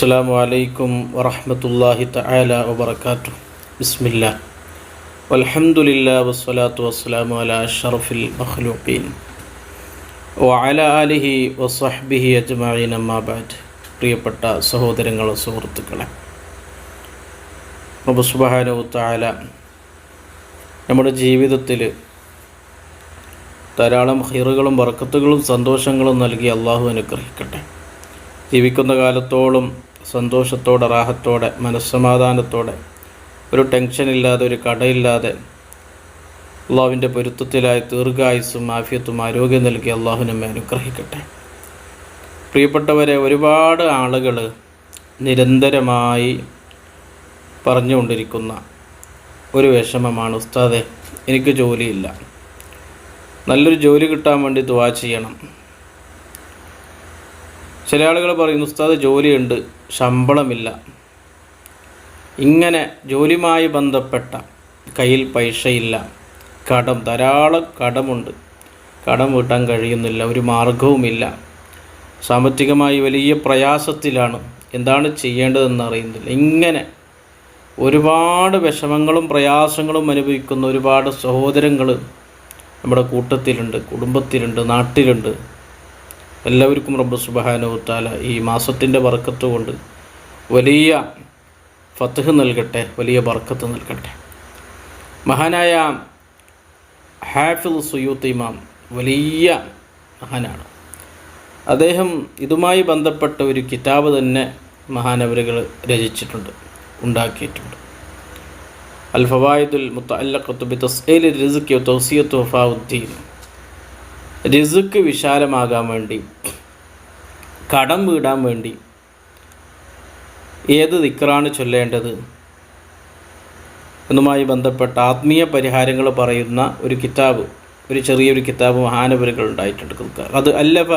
അസ്സാം അലൈക്കും വറഹമത്തല്ലാഹി തആല വബർക്കാത്തു ബിസ്മില്ല വൽഹംദുലില്ലാ വസ്സലാത്തു വസ്സലാമു അലാ അഷ്റഫിൽ മഖ്ലൂഖീൻ. വഅല ആലിഹി വസഹ്ബിഹി അജ്മഈൻ അമ്മാ ബഅദ് പ്രിയപ്പെട്ട സഹോദരങ്ങളും സുഹൃത്തുക്കളെ. റബ്ബ് സുബ്ഹാനഹു തആല നമ്മുടെ ജീവിതത്തിൽ ധാരാളം ഹിറുകളും ബർക്കത്തുകളും സന്തോഷങ്ങളും നൽകി അള്ളാഹു അനുഗ്രഹിക്കട്ടെ. ജീവിക്കുന്ന കാലത്തോളം സന്തോഷത്തോടെ റാഹത്തോടെ മനസ്സമാധാനത്തോടെ ഒരു ടെൻഷനില്ലാതെ ഒരു കടയില്ലാതെ അള്ളാഹുവിന്റെ പൊരുത്തത്തിലായി ദീർഘായുസ്സും ആഫിയത്തും ആരോഗ്യം നൽകി അള്ളാഹു നമ്മെ അനുഗ്രഹിക്കട്ടെ. പ്രിയപ്പെട്ടവരെ ഒരുപാട് ആളുകൾ നിരന്തരമായി പറഞ്ഞുകൊണ്ടിരിക്കുന്ന ഒരു വിഷമമാണ് ഉസ്താദെ എനിക്ക് ജോലിയില്ല. നല്ലൊരു ജോലി കിട്ടാൻ വേണ്ടി ദുവാ ചെയ്യണം. ചില ആളുകൾ പറയുന്നു ഉസ്താദ് ജോലിയുണ്ട്. ശമ്പളമില്ല. ഇങ്ങനെ ജോലിയുമായി ബന്ധപ്പെട്ട കയ്യിൽ പൈസയില്ല. കടം ധാരാളം കടമുണ്ട്. കടം വീട്ടാൻ കഴിയുന്നില്ല ഒരു മാർഗവുമില്ല സാമ്പത്തികമായി വലിയ പ്രയാസത്തിലാണ്. എന്താണ് ചെയ്യേണ്ടതെന്ന് അറിയുന്നില്ല. ഇങ്ങനെ ഒരുപാട് വിഷമങ്ങളും പ്രയാസങ്ങളും അനുഭവിക്കുന്ന ഒരുപാട് സഹോദരങ്ങൾ നമ്മുടെ കൂട്ടത്തിലുണ്ട് കുടുംബത്തിലുണ്ട് നാട്ടിലുണ്ട്. എല്ലാവർക്കും റബ്ബ് സുബഹാനുത്താല ഈ മാസത്തിന്റെ ബർക്കത്ത് കൊണ്ട് വലിയ ഫത്തഹ് നൽകട്ടെ വലിയ ബർക്കത്ത് നൽകട്ടെ. മഹാനായ ഹാഫിൽ സുയൂത്ത് ഇമാം വലിയ മഹാനാണ്. അദ്ദേഹം ഇതുമായി ബന്ധപ്പെട്ട ഒരു കിതാബ് തന്നെ മഹാനവരുകൾ രചിച്ചിട്ടുണ്ട് ഉണ്ടാക്കിയിട്ടുണ്ട്. അൽ ഫവായിദുൽ മുത്തല്ലഖത്തു ബി തസ്ഈൽ റിസ്ഖി വ തൗസിയത്തു വഫാഉദ്ദീൻ റിസ്ക് വിശാലമാകാൻ വേണ്ടി കടം വീടാൻ വേണ്ടി ഏത് ദിക്റാണ് ചൊല്ലേണ്ടത് എന്നുമായി ബന്ധപ്പെട്ട ആത്മീയ പരിഹാരങ്ങൾ പറയുന്ന ഒരു കിതാബ് ഒരു ചെറിയൊരു കിതാബ് മഹാനവരുകൾ ഉണ്ടായിട്ടുണ്ട് അത് അല്ലഫ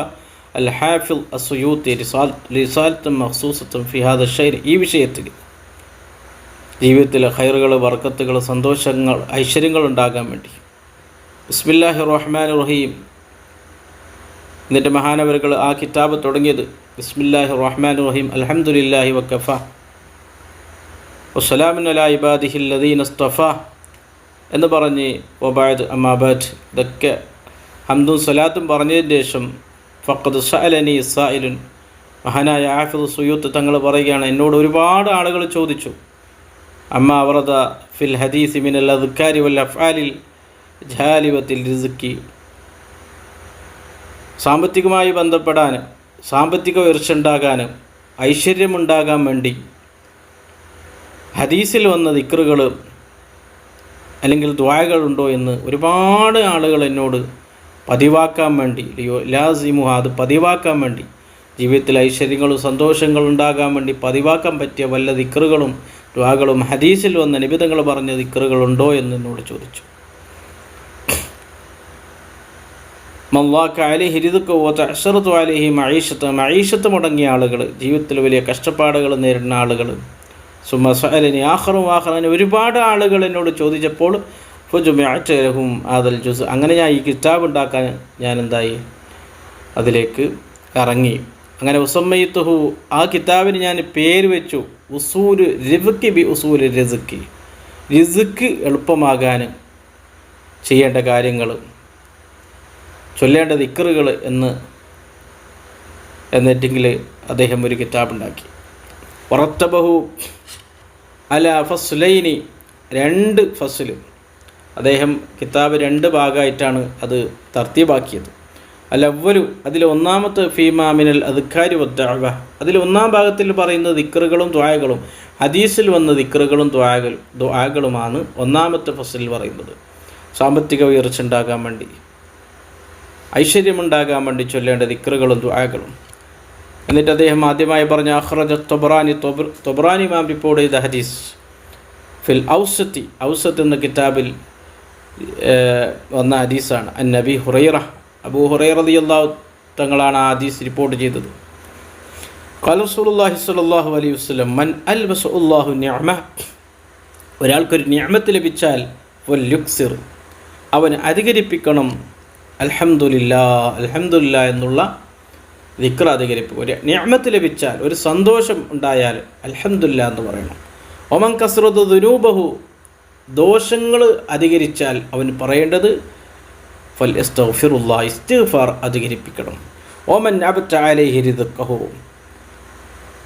അൽ ഹാഫിൽ അസുയൂത്തി റിസാൽ റിസാലത്തും മഹസൂസത്തും ഫിഹാദ് ഷൈർ. ഈ വിഷയത്തിൽ ജീവിതത്തിലെ ഹൈറുകൾ വർക്കത്തുകൾ സന്തോഷങ്ങൾ ഐശ്വര്യങ്ങൾ ഉണ്ടാകാൻ വേണ്ടി. ബിസ്മില്ലാഹി റഹ്മാൻ റഹീം. എന്നിട്ട് മഹാനവരുകൾ ആ കിതാബ് തുടങ്ങിയത്. ബിസ്മില്ലാഹി റഹ്മാൻ റഹീം അലഹമുല്ലാഹി വക്കഫ. വസ്സലാമിൻ അല ഇബാദിഹില്ലദീൻ അസ്തഫ. എന്ന് പറഞ്ഞ് ഒബാദ് അമാബാദ് ഇതൊക്കെ ഹംദും സലാത്തും പറഞ്ഞതിന് ശേഷം ഫക്കത് സഅലനി സായിലുൻ മഹാനായ ആഫിദ് സുയൂത്ത് തങ്ങൾ പറയുകയാണ് എന്നോട് ഒരുപാട് ആളുകൾ ചോദിച്ചു അമ്മ അവറദ ഫിൽ ഹദീസ് മിനൽ അദ്ക്കാരി വൽ അഫ്ആലിൽ ജാലിവത്തിൽ റിസുക്കി സാമ്പത്തികമായി ബന്ധപ്പെടാൻ സാമ്പത്തിക ഉയർച്ച ഉണ്ടാകാനും ഐശ്വര്യമുണ്ടാകാൻ വേണ്ടി ഹദീസിൽ വന്ന ദിക്റുകൾ അല്ലെങ്കിൽ ദ്വായകളുണ്ടോ എന്ന് ഒരുപാട് ആളുകൾ എന്നോട് പതിവാക്കാൻ വേണ്ടി ലാസിമുഹ അത് പതിവാക്കാൻ വേണ്ടി ജീവിതത്തിൽ ഐശ്വര്യങ്ങളും സന്തോഷങ്ങളും ഉണ്ടാകാൻ വേണ്ടി പതിവാക്കാൻ പറ്റിയ വല്ല ദിക്റുകളും ദ്വാകളും ഹദീസിൽ വന്ന നിബിധങ്ങൾ പറഞ്ഞ ദിക്റുകളുണ്ടോ എന്ന് എന്നോട് ചോദിച്ചു. മല്ലാക്ക് അലിഹി രിതുക്കോത്ത് അഷറത്തു അലിഹി മഴീഷത്ത് മഴീഷത്ത് മുടങ്ങിയ ആളുകൾ ജീവിതത്തിൽ വലിയ കഷ്ടപ്പാടുകൾ നേരിടുന്ന ആളുകൾ. സുമ സഅലിനി ആഹറും ആഹ്റന് ഒരുപാട് ആളുകൾ എന്നോട് ചോദിച്ചപ്പോൾ ഫുജുമിഅറ്റലഹും ആദൽ ജുസ് അങ്ങനെ ഞാൻ ഈ കിതാബ് ഉണ്ടാക്കാൻ ഞാൻ എന്തായി? അതിലേക്ക് ഇറങ്ങി അങ്ങനെ ഉസമ്മയിത്തുഹു ആ കിതാബിന് ഞാൻ പേര് വെച്ചു ഉസൂര് റിവക്കി ബി ഉസൂര് റിസുക്കി റിസുക്ക് എളുപ്പമാകാൻ ചെയ്യേണ്ട കാര്യങ്ങൾ. ചൊല്ലേണ്ട ദിക്കറുകൾ എന്ന് എന്നിട്ടെങ്കിൽ അദ്ദേഹം ഒരു കിതാബ് ഉണ്ടാക്കി പുറത്തബഹു അല ഫസ്ലൈനി രണ്ട് ഫസ്ല്. അദ്ദേഹം കിതാബ് രണ്ട് ഭാഗമായിട്ടാണ് അത് തർത്തീബാക്കിയത്. അലവ്വലു അതിൽ ഒന്നാമത്തെ ഫീമാമിനൽ അധികാരി വദ്ദഅവ അതിൽ ഒന്നാം ഭാഗത്തിൽ പറയുന്ന ദിക്കറുകളും ദ്വായകളും ഹദീസിൽ വന്ന ദിക്കറുകളും ദ്വായകൾ ദ്വായകളുമാണ് ഒന്നാമത്തെ ഫസലിൽ പറയുന്നത്. സാമ്പത്തിക ഉയർച്ച ഉണ്ടാകാൻ വേണ്ടി. ഐശ്വര്യമുണ്ടാകാൻ വേണ്ടി ചൊല്ലേണ്ട ദിക്കറുകളും ദുആകളും. എന്നിട്ട് അദ്ദേഹം ആദ്യമായി പറഞ്ഞ അഹ്റജ തൊബ്രാനി തൊബ്രാനി മാം റിപ്പോർട്ട് ചെയ്ത ഹദീസ് ഫിൽ ഔസത്തി ഔസത്ത് എന്ന കിതാബിൽ വന്ന ഹദീസാണ്. അൻ നബി ഹുറൈറ അബൂ ഹുറൈറ അള്ളാഹു തങ്ങളാണ് ആ ഹദീസ് റിപ്പോർട്ട് ചെയ്തത്. ഖലസുല്ലാഹി സ്വല്ലല്ലാഹു അലൈഹി വസ്ലം മൻ അൽ ബസുല്ലാഹു നിഅമ ഒരാൾക്കൊരു നിഅമത്ത് ലഭിച്ചാൽ വൽ യുക്സിർ അവൻ അധികരിപ്പിക്കണം അൽഹംദുലില്ലാ അലഹമുല്ല എന്നുള്ള ദിക്ർ അധികരിപ്പ്. ഒരു ഞാമത്ത് ലഭിച്ചാൽ ഒരു സന്തോഷം ഉണ്ടായാൽ അലഹമുല്ല എന്ന് പറയണം. ഒമൻ കസ്രത് ദുരൂപഹു ദോഷങ്ങൾ അധികരിച്ചാൽ അവൻ പറയേണ്ടത് ഫൽ ഇസ്തിഗ്ഫാർ അധികരിപ്പിക്കണം. ഓമൻ അബറ്റാലൈഹി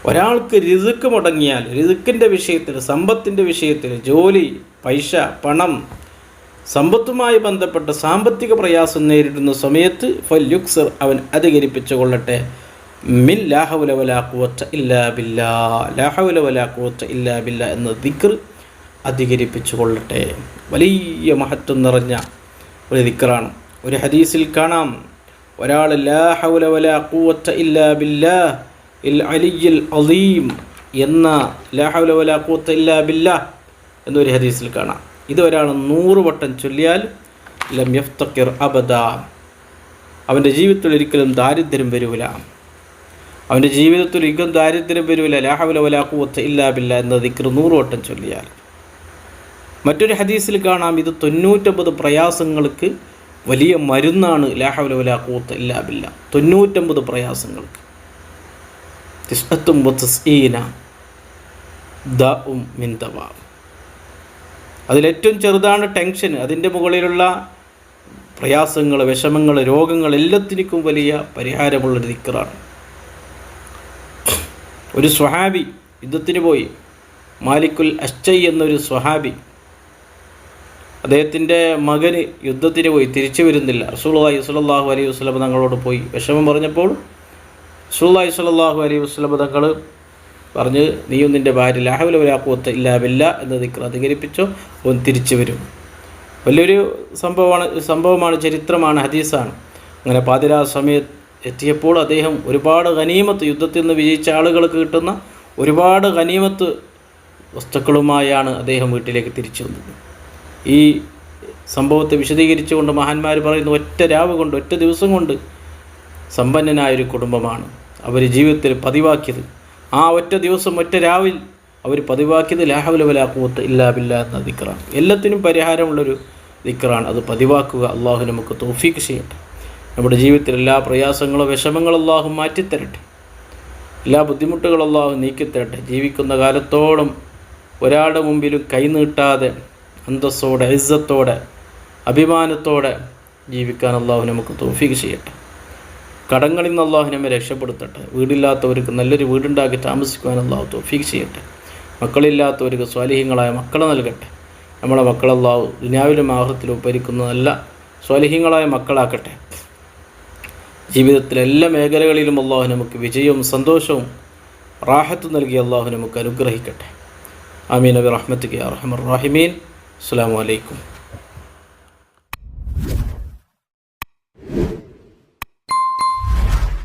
ഒരാൾക്ക് രിതുക്ക് മുടങ്ങിയാൽ രിതുക്കിന്റെ വിഷയത്തിൽ സമ്പത്തിന്റെ വിഷയത്തിൽ ജോലി പൈസ പണം സമ്പത്തുമായി ബന്ധപ്പെട്ട സാമ്പത്തിക പ്രയാസം നേരിടുന്ന സമയത്ത് ഫൽ യുക്സർ അവൻ അധികരിപ്പിച്ചു കൊള്ളട്ടെ മിൻ ലാഹുലവലാക്കുവറ്റ ഇല്ലാ ബില്ലാ. ലാഹുലവലാക്കുവറ്റ ഇല്ലാ ബില്ല എന്ന ദിക്ർ അധികരിപ്പിച്ചു കൊള്ളട്ടെ വലിയ മഹത്വം നിറഞ്ഞ ഒരു ദിക്റാണ്. ഒരു ഹദീസിൽ കാണാം. ഒരാൾ ലാ ഹൗല വലാ ഖുവത്ത ഇല്ലാ ബില്ലാ ഇൽ അലിയിൽ അലീം എന്ന ലാ ഹൗല വലാ ഖുവത്ത ഇല്ലാ ബില്ല എന്നൊരു ഹദീസിൽ കാണാം. ഇത് ഒരാൾ നൂറ് വട്ടം ചൊല്ലിയാൽ ലം യഫ്തക്കിർ അബദ. അവന്റെ ജീവിതത്തിൽ ഒരിക്കലും ദാരിദ്ര്യം വരൂല. അവന്റെ ജീവിതത്തിൽ ഒരിക്കലും ദാരിദ്ര്യം വരൂല. ലാ ഹൗല വലാ ഖുവത്ത ഇല്ലാ ബില്ലാ എന്ന ദിക്ർ നൂറ് വട്ടം ചൊല്ലിയാൽ. മറ്റൊരു ഹദീസിൽ കാണാം ഇത് തൊണ്ണൂറ്റമ്പത് പ്രയാസങ്ങൾക്ക് വലിയ മരുന്നാണ് ലാഹവല വലാ ഇല്ലാബില്ല ഇല്ലാ ബില്ല. തൊണ്ണൂറ്റമ്പത് പ്രയാസങ്ങൾക്ക്. തിസ്അത്തും ദ ദഉം മിൻ അതിലേറ്റവും ചെറുതാണ് ടെൻഷൻ അതിന്റെ മുകളിലുള്ള പ്രയാസങ്ങൾ വിഷമങ്ങൾ രോഗങ്ങൾ എല്ലാത്തിനും വലിയ പരിഹാരമുള്ളൊരു ദിക്കറാണ് ഒരു സ്വഹാബി യുദ്ധത്തിന് പോയി. മാലിക്കുൽ അശ്ചൈ എന്നൊരു സ്വഹാബി അദ്ദേഹത്തിന്റെ മകന് യുദ്ധത്തിന് പോയി. തിരിച്ചു വരുന്നില്ല. റസൂള്ളി സ്വല്ലല്ലാഹു അലൈഹി വസ്ലം തങ്ങളോട് പോയി. വിഷമം പറഞ്ഞപ്പോൾ റസൂള്ളി സ്വല്ലല്ലാഹു അലൈഹി വസ്ലം തങ്ങൾ പറഞ്ഞ് നീയും നിന്റെ ഭാര്യ ലാഹുലവലാക്കുവത്ത് ഇല്ലാ ബില്ല എന്ന് ദിക്ർ അധികരിപ്പിച്ചു അവൻ തിരിച്ചു വരും. വലിയൊരു സംഭവമാണ് സംഭവമാണ് ചരിത്രമാണ് ഹദീസാണ്. അങ്ങനെ പാതിരാ സമയത്ത് എത്തിയപ്പോൾ അദ്ദേഹം ഒരുപാട് ഖനീമത്ത് യുദ്ധത്തിൽ നിന്ന് വിജയിച്ച ആളുകൾക്ക് കിട്ടുന്ന ഒരുപാട് ഖനീമത്ത് വസ്തുക്കളുമായാണ് അദ്ദേഹം വീട്ടിലേക്ക് തിരിച്ചു വന്നത്. ഈ സംഭവത്തെ വിശദീകരിച്ചുകൊണ്ട് മഹാന്മാർ പറയുന്നു ഒറ്റ രാവ് കൊണ്ട് ഒറ്റ ദിവസം കൊണ്ട് സമ്പന്നനായൊരു കുടുംബമാണ് അവർ ജീവിതത്തിൽ പതിവാക്കിയത്. ആ ഒറ്റ ദിവസം ഒറ്റ രാവിൽ അവർ പതിവാക്കിയത് ലാഹുല വലാക്കൂത്ത് ഇല്ലാ ബില്ല എന്ന ദിക്കറാണ് എല്ലാത്തിനും പരിഹാരമുള്ളൊരു ദിക്കറാണ് അത് പതിവാക്കുക. അള്ളാഹു നമുക്ക് തോഫീക്ക് ചെയ്യട്ടെ. നമ്മുടെ ജീവിതത്തിൽ എല്ലാ പ്രയാസങ്ങളും വിഷമങ്ങളും അള്ളാഹു മാറ്റിത്തരട്ടെ. എല്ലാ ബുദ്ധിമുട്ടുകളും അള്ളാഹു നീക്കിത്തരട്ടെ. ജീവിക്കുന്ന കാലത്തോളം ഒരാളുടെ മുമ്പിലും കൈനീട്ടാതെ അന്തസ്സോടെ ഇസ്സത്തോടെ അഭിമാനത്തോടെ ജീവിക്കാൻ അള്ളാഹു നമുക്ക് തോഫീക്ക് ചെയ്യട്ടെ. കടങ്ങളിൽ നിന്ന് അള്ളാഹു നമ്മെ രക്ഷപ്പെടുത്തട്ടെ. വീടില്ലാത്തവർക്ക് നല്ലൊരു വീടുണ്ടാക്കി താമസിക്കുവാൻ അള്ളാഹു തോഫീക്ക് ചെയ്യട്ടെ. മക്കളില്ലാത്തവർക്ക് സ്വാലിഹ്യങ്ങളായ മക്കളെ നൽകട്ടെ. നമ്മളെ ദുനാവിലും ദുനിയാവിലും ആഹൃത്തിലും ഭരിക്കുന്ന നല്ല സ്വാലിഹ്യങ്ങളായ മക്കളാക്കട്ടെ. ജീവിതത്തിലെ എല്ലാ മേഖലകളിലും അള്ളാഹു നമുക്ക് വിജയവും സന്തോഷവും റാഹത്തും നൽകി അള്ളാഹു നമുക്ക് അനുഗ്രഹിക്കട്ടെ. ആമീൻ. നബി റഹ്മത്ത് അറഹമർ റാഹിമീൻ. അസ്സാം വലൈക്കും